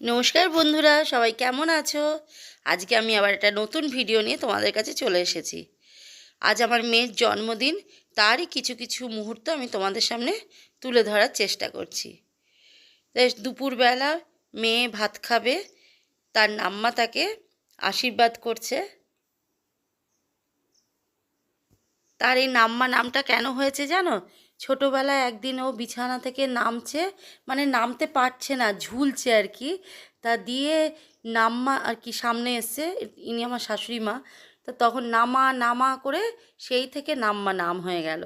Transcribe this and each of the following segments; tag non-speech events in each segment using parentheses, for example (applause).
নমস্কার বন্ধুরা, সবাই কেমন আছো? আজকে আমি আবার একটা নতুন ভিডিও নিয়ে তোমাদের কাছে চলে এসেছি। আজ আমার মেয়ের জন্মদিন, তারই কিছু কিছু মুহূর্ত আমি তোমাদের সামনে তুলে ধরার চেষ্টা করছি। দুপুরবেলা মেয়ে ভাত খাবে, তার নাম্মা তাকে আশীর্বাদ করছে। তার এই নাম্মা নামটা কেন হয়েছে জানো? ছোটোবেলায় একদিন ও বিছানা থেকে নামছে মানে নামতে পারছে না, ঝুলছে আর কি। তা দিয়ে নাম্মা আর কি সামনে এসছে, ইনি আমার শাশুড়ি মা। তা তখন নামা নামা করে সেই থেকে নাম্মা নাম হয়ে গেল।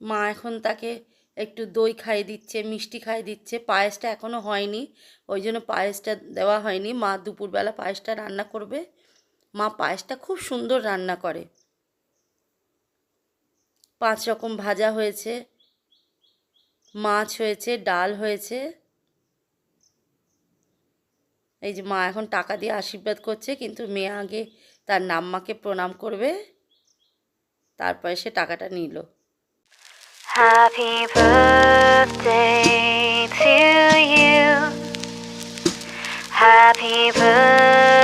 মা এখন তাকে একটু দই খাইয়ে দিচ্ছে, মিষ্টি খাইয়ে দিচ্ছে। পায়েসটা এখনও হয়নি, ওই জন্য পায়েসটা দেওয়া হয়নি। মা দুপুরবেলা পায়েসটা রান্না করবে। মা পায়েসটা খুব সুন্দর রান্না করে। পাঁচ রকম ভাজা হয়েছে, মাছ হয়েছে, ডাল হয়েছে। এই যে মা এখন টাকা দিয়ে আশীর্বাদ করছে, কিন্তু মেয়ে আগে তার নাম্মাকে প্রণাম করবে, তারপরে সে টাকাটা নিল। Happy birthday to you. Happy birthday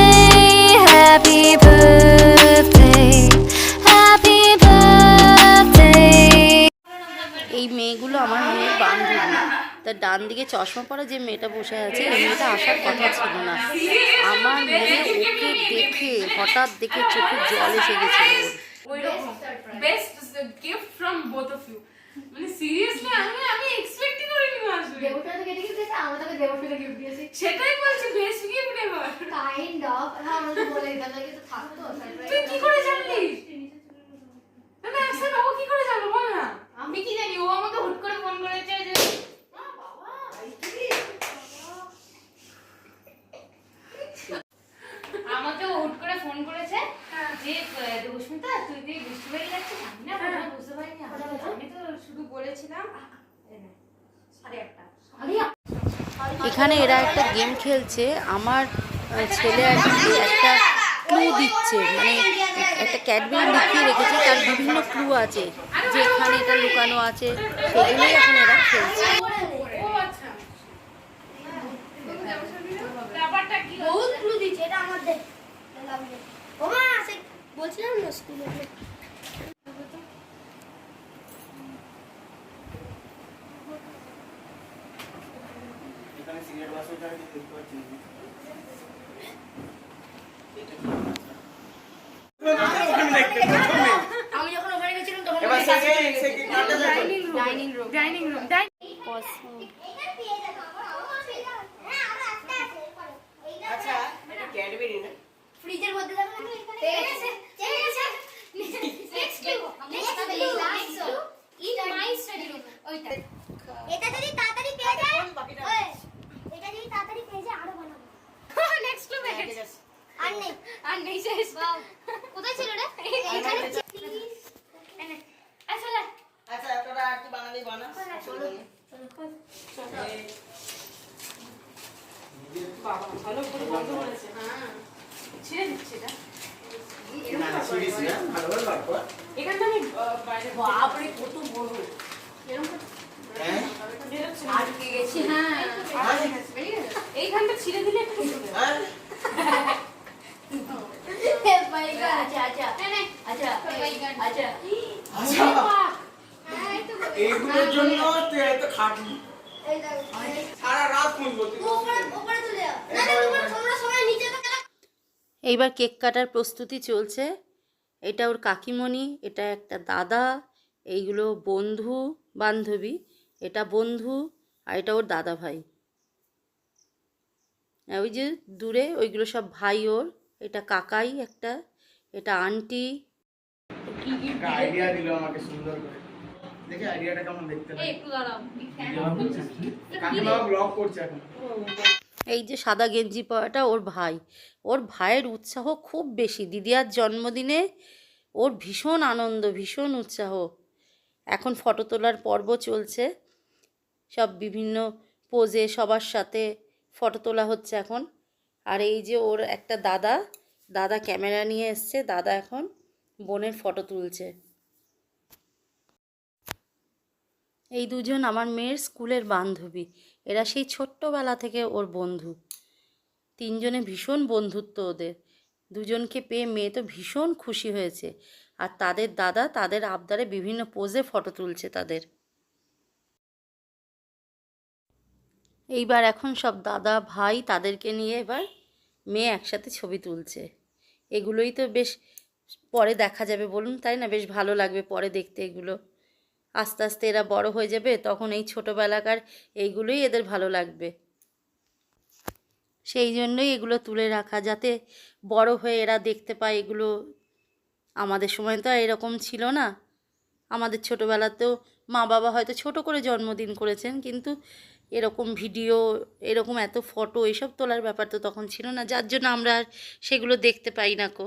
happy birthday, happy birthday. এই মেয়েগুলো আমার মেয়ের বান্ধবী তার ডান দিকে চশমা পরা যে মেয়েটা বসে আছে এই মেয়েটা আসার কথা ছিল না আমার মেয়ে ওকে দেখে হঠাৎ দেখে চোখে জল এসে গেছিল। Best gift from both of you মানে সিরিয়াসলি আমি আমি এক্সপেক্টই করিনি মা আসবে। দেবতা তো কেটে গেছে আমরা তোকে দেবতা গিফট দিয়েছি। সেটাই বলছি best gift ever kind of আমি আমরা তো বলে দিতাম যে তো থাকতো তুই কি করে জানলি না না আসান ও কি করে জানলো বল না আমি কি জানি ও আমাকে হুট করে ফোন করেছে যে মা বাবা এই কি আমাকে ও হুট করে ফোন করেছে যে আহ, দেবস্মিতা তুই তুই বৃষ্টি বাড়ি যাচ্ছিস আমি না হ্যাঁ। কোনো বুঝতে পারিনি আমি- আমি তো শুধু বলেছিলাম এই নে, সাড়ে আটটা এখানে এরা একটা গেম খেলছে। আমার ছেলে আর কি একটা ক্লু দিচ্ছে। মানে একটা ক্যাডবেরি লিখিয়ে রেখেছে তার বিভিন্ন ক্লু আছে। যে এখানে এটা লুকানো আছে সেগুলোই এখন এরা খেলছে। ও আচ্ছা ব্যাপারটা কি বহুত ক্লু দিচ্ছে এটা সে বলছিলাম না স্কুলে এখানে সিগারেট বাসটা কি দেখতে পাচ্ছি আমি যখন ওখানে গেছিলাম তখন এবার সেকেন্ড সেকেন্ড কাটা যাবে ডাইনিং রুম। Dining room. আচ্ছা ক্যাডবেরি না? ফ্রিজের মধ্যে দেখো না ঠিক আছে। ঠিক আছে। Next clue next clue last in my study room ওইটা এটা যদি তাড়াতাড়ি পেয়ে যায় এটা যদি তাড়াতাড়ি পেয়ে যায় আরও বানাবো। (laughs) নেক্সট আর নেই। আর নেই শেষ কোথায় ছিল রে এখানে প্লিজ আসলে আচ্ছা তোরা বাবা ভালো করে বন্ধ করেছে হ্যাঁ ছেড়ে দিচ্ছে এটা এখানটা আমি বাইরে বাপরে কত বড় আটকে গেছি হ্যাঁ। এইখানটা ছিঁড়ে দিলে একটু আর আচ্ছা। আচ্ছা আচ্ছা। আচ্ছা আচ্ছা। এইগুলোর জন্য তুই এত খাটনি এই দেখো সারা রাত খুঁজবো তুই উপরে উপরে তুলে যাও না না তোমরা তোমরা সবাই নিচে তো এইবার কেক কাটার প্রস্তুতি চলছে। এটা ওর কাকিমণি এটা একটা দাদা এইগুলো বন্ধু বান্ধবী এটা বন্ধু আর এটা ওর দাদা ভাই। আর ওই যে দূরে ওইগুলো সব ভাই ওর এটা কাকাই একটা এটা আন্টি। আইডিয়া দিল আমাকে সুন্দর করে। দেখে আইডিয়াটা কেমন দেখতে এই লাগে? একটু দাঁড়াও কাকিমা ব্লগ করছে এখন। এই যে সাদা গেঞ্জি পরাটা ওর ভাই। ওর ভাইয়ের উৎসাহ খুব বেশি। দিদিয়ার জন্মদিনে ওর ভীষণ আনন্দ ভীষণ উৎসাহ। এখন ফটো তোলার পর্ব চলছে। সব বিভিন্ন পোজে সবার সাথে ফটো তোলা হচ্ছে এখন। আর এই যে ওর একটা দাদা দাদা ক্যামেরা নিয়ে এসছে। দাদা এখন বোনের ফটো তুলছে। এই দুজন আমার মেয়ের স্কুলের বান্ধবী। এরা সেই ছোট্টবেলা থেকে ওর বন্ধু। তিনজনে ভীষণ বন্ধুত্ব ওদের। দুজনকে পেয়ে মেয়ে তো ভীষণ খুশি হয়েছে। আর তাদের দাদা তাদের আবদারে বিভিন্ন পোজে ফটো তুলছে তাদের। এইবার এখন সব দাদা, ভাই তাদেরকে নিয়ে এবার মেয়ে একসাথে ছবি তুলছে। এগুলোই তো বেশ পরে দেখা যাবে বলুন, তাই না? বেশ ভালো লাগবে পরে দেখতে এগুলো। আস্তে আস্তে এরা বড় হয়ে যাবে, তখন এই ছোটোবেলাকার এইগুলোই এদের ভালো লাগবে। সেই জন্যই এগুলো তুলে রাখা, যাতে বড় হয়ে এরা দেখতে পায় এগুলো। আমাদের সময় তো এরকম ছিল না। আমাদের ছোটোবেলাতেও মা বাবা হয়তো ছোট করে জন্মদিন করেছেন, কিন্তু এরকম ভিডিও, এরকম এত ফটো, এসব তোলার ব্যাপার তো তখন ছিল না। যার জন্য আমরা আর সেগুলো দেখতে পাই না কো।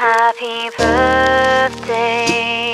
Happy birthday!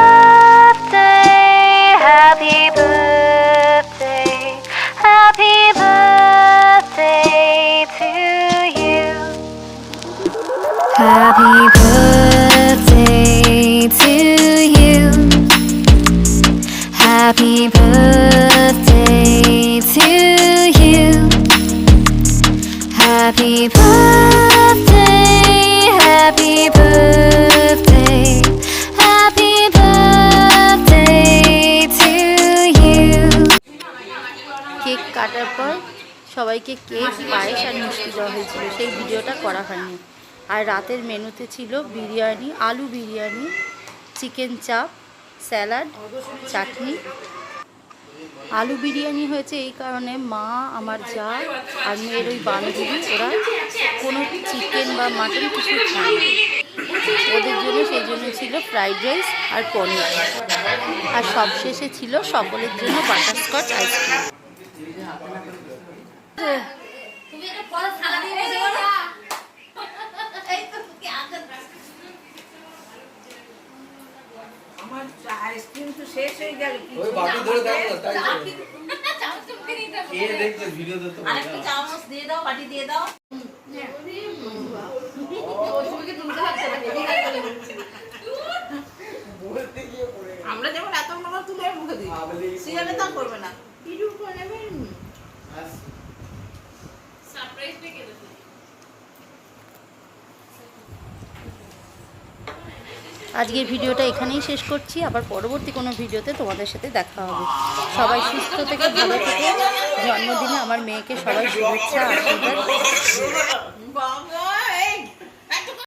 কাটার পর সবাইকে কেক পায়েস আর মিষ্টি দেওয়া হয়েছিল। সেই ভিডিওটা করা হয়নি। আর রাতের মেনুতে ছিল বিরিয়ানি, আলু বিরিয়ানি চিকেন চাপ স্যালাড চাটনি আলু বিরিয়ানি হয়েছে এই কারণে মা, আমার যা আর মেয়ের ওই বান্ধবী, ওরা কোনো চিকেন বা মাটন কিছু খায় ওদের জন্য সেই জন্য ছিল ফ্রাইড রাইস আর পনির। আর সবশেষে ছিল সকলের জন্য বাটারস্কচ আইসক্রিম তুমি একটা পরে থালা দিয়ে রেখে দেবো না এই তো কি আদর আমার আইসক্রিম তো শেষ হয়ে গেল ওই বাটি ধরে দেখো তাই চামচ চুমকে দিতে হবে কে দেখছে ভিডিও তো তো আরেকটা চামচ দিয়ে দাও বাটি দিয়ে দাও। আমরা যেমন এত বড় তুলে মুখে দিই। সিরিয়ালে তা করবে না। সারপ্রাইজ ডেকে আজকের ভিডিওটা এখানেই শেষ করছি। আবার পরবর্তী কোনো ভিডিওতে তোমাদের সাথে দেখা হবে। সবাই সুস্থ থেকে ভালো থেকে জন্মদিনে আমার মেয়েকে সবাই শুভেচ্ছা, আশীর্বাদ।